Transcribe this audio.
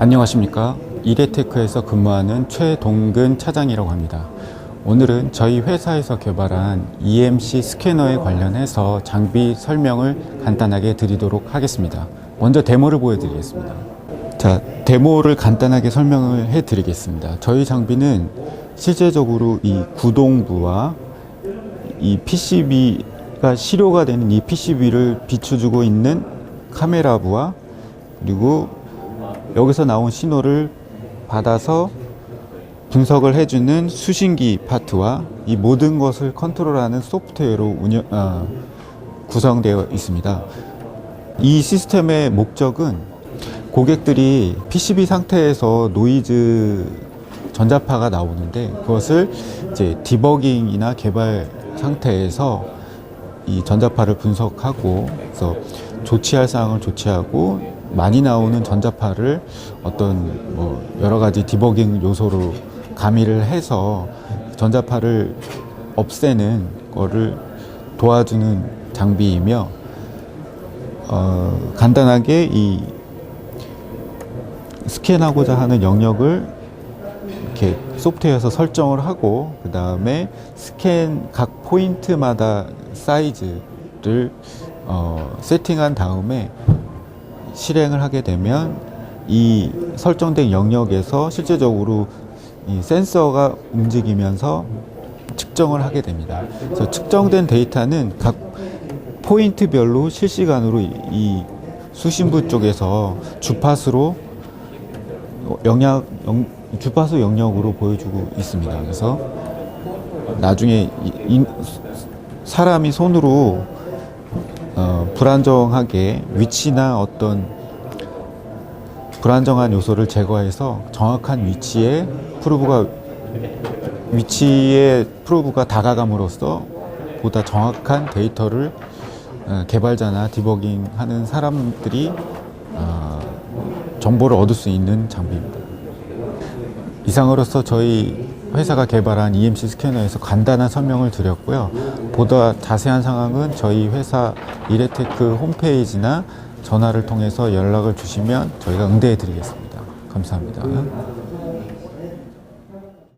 안녕하십니까. 이레테크에서 근무하는 최동근 차장이라고 합니다. 오늘은 저희 회사에서 개발한 EMC 스캐너에 관련해서 장비 설명을 간단하게 드리도록 하겠습니다. 먼저 데모를 보여드리겠습니다. 자, 데모를 간단하게 설명을 해 드리겠습니다. 저희 장비는 실제적으로 이 구동부와 이 PCB가 실효가 되는 이 PCB를 비춰주고 있는 카메라부와 그리고 여기서 나온 신호를 받아서 분석을 해주는 수신기 파트와 이 모든 것을 컨트롤하는 소프트웨어로 운영, 아, 구성되어 있습니다. 이 시스템의 목적은 고객들이 PCB 상태에서 노이즈 전자파가 나오는데 그것을 이제 디버깅이나 개발 상태에서 이 전자파를 분석하고 그래서 조치할 사항을 조치하고 많이 나오는 전자파를 어떤 뭐 여러 가지 디버깅 요소로 가미를 해서 전자파를 없애는 거를 도와주는 장비이며 어, 간단하게 이 스캔하고자 하는 영역을 이렇게 소프트웨어에서 설정을 하고 그 다음에 스캔 각 포인트마다 사이즈를 어, 세팅한 다음에 실행을 하게 되면 이 설정된 영역에서 실제적으로 이 센서가 움직이면서 측정을 하게 됩니다. 그래서 측정된 데이터는 각 포인트별로 실시간으로 이- 이 수신부 쪽에서 주파수로 영역 영- 주파수 영역으로 보여주고 있습니다. 그래서 나중에 이- 이- 사람이 손으로 어, 불안정하게 위치나 어떤 불안정한 요소를 제거해서 정확한 위치에 프로브가 위치에 프로브가 다가감으로써 보다 정확한 데이터를 어, 개발자나 디버깅 하는 사람들이 어, 정보를 얻을 수 있는 장비입니다. 이상으로서 저희 회사가 개발한 EMC 스캐너에서 간단한 설명을 드렸고요. 보다 자세한 상황은 저희 회사 이레테크 홈페이지나 전화를 통해서 연락을 주시면 저희가 응대해 드리겠습니다. 감사합니다.